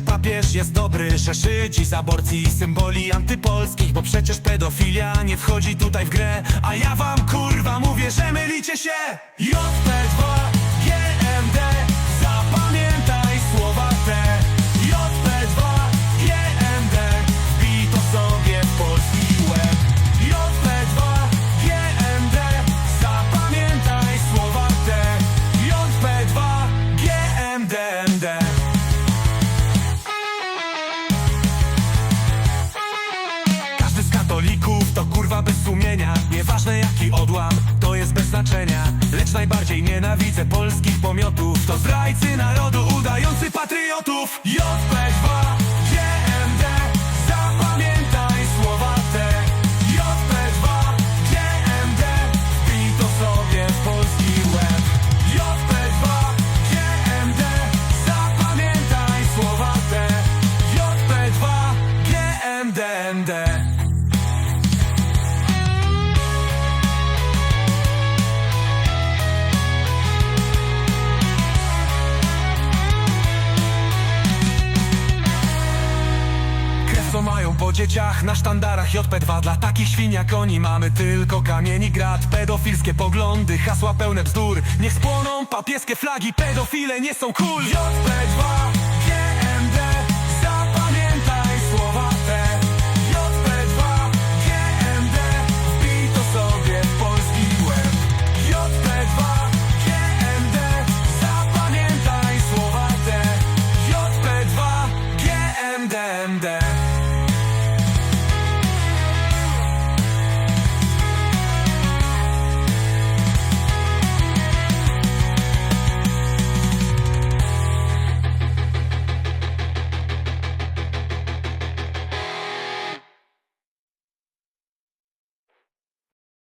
papież jest dobry Szerzy dziś z aborcji i symboli antypolskich Bo przecież pedofilia nie wchodzi tutaj w grę. A ja wam kurwa mówię, że mylicie się. JP2 najbardziej nienawidzę polskich pomiotów. To zdrajcy narodu udający patriotów. JP2 Po dzieciach na sztandarach JP2 Dla takich świn jak oni mamy tylko kamień i grat. Pedofilskie poglądy, hasła pełne bzdur. Niech spłoną papieskie flagi, pedofile nie są cool. JP2